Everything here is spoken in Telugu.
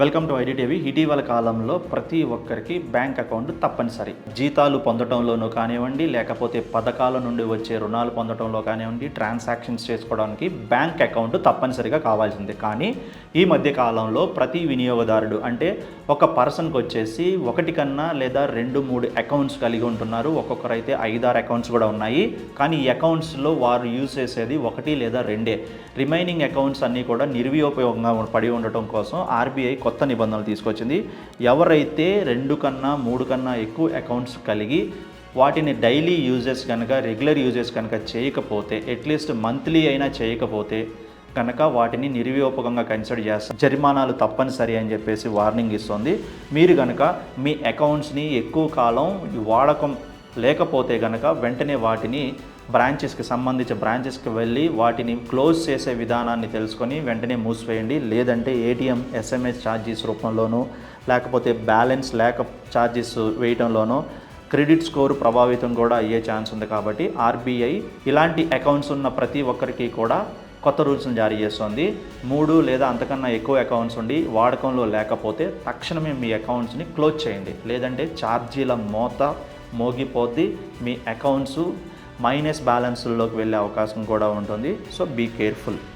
వెల్కమ్ టు ఐడిటీవీ ఇటీవల కాలంలో ప్రతి ఒక్కరికి బ్యాంక్ అకౌంట్ తప్పనిసరి. జీతాలు పొందడంలోనూ కానివ్వండి లేకపోతే పథకాల నుండి వచ్చే రుణాలు పొందడంలో కానివ్వండి ట్రాన్సాక్షన్స్ చేసుకోవడానికి బ్యాంక్ అకౌంట్ తప్పనిసరిగా కావాల్సింది. కానీ ఈ మధ్య కాలంలో ప్రతి వినియోగదారుడు అంటే ఒక పర్సన్కి వచ్చేసి ఒకటి కన్నా లేదా రెండు మూడు అకౌంట్స్ కలిగి ఉంటున్నారు. ఒక్కొక్కరైతే ఐదారు అకౌంట్స్ కూడా ఉన్నాయి. కానీ ఈ అకౌంట్స్లో వారు యూజ్ చేసేది ఒకటి లేదా రెండే. రిమైనింగ్ అకౌంట్స్ అన్నీ కూడా నిర్వియోపయోగంగా పడి ఉండటం కోసం ఆర్బీఐ కొత్త నిబంధనలు తీసుకొచ్చింది. ఎవరైతే రెండు కన్నా మూడు కన్నా ఎక్కువ అకౌంట్స్ కలిగి వాటిని డైలీ యూజెస్ కనుక రెగ్యులర్ యూజెస్ కనుక చేయకపోతే అట్లీస్ట్ మంత్లీ అయినా చేయకపోతే కనుక వాటిని నిర్వియోపకంగా కన్సిడర్ చేస్తారు జరిమానాలు తప్పనిసరి అని చెప్పేసి వార్నింగ్ ఇస్తుంది. మీరు కనుక మీ అకౌంట్స్ని ఎక్కువ కాలం వాడకం లేకపోతే కనుక వెంటనే వాటిని బ్రాంచెస్కి సంబంధించిన బ్రాంచెస్కి వెళ్ళి వాటిని క్లోజ్ చేసే విధానాన్ని తెలుసుకొని వెంటనే మూసివేయండి. లేదంటే ఏటీఎం ఎస్ఎంఎస్ ఛార్జీస్ రూపంలోనూ లేకపోతే బ్యాలెన్స్ లేక ఛార్జెస్ వేయటంలోనూ క్రెడిట్ స్కోర్ ప్రభావితం కూడా అయ్యే ఛాన్స్ ఉంది కాబట్టి ఆర్బీఐ ఇలాంటి అకౌంట్స్ ఉన్న ప్రతి ఒక్కరికి కూడా కొత్త రూల్స్ని జారీ చేస్తుంది. మూడు లేదా అంతకన్నా ఎక్కువ అకౌంట్స్ ఉండి వాడకంలో లేకపోతే తక్షణమే మీ అకౌంట్స్ని క్లోజ్ చేయండి. లేదంటే ఛార్జీల మోత మోగిపోద్ది. మీ అకౌంట్స్ మైనస్ బ్యాలెన్స్లోకి వెళ్ళే అవకాశం కూడా ఉంటుంది. So be careful.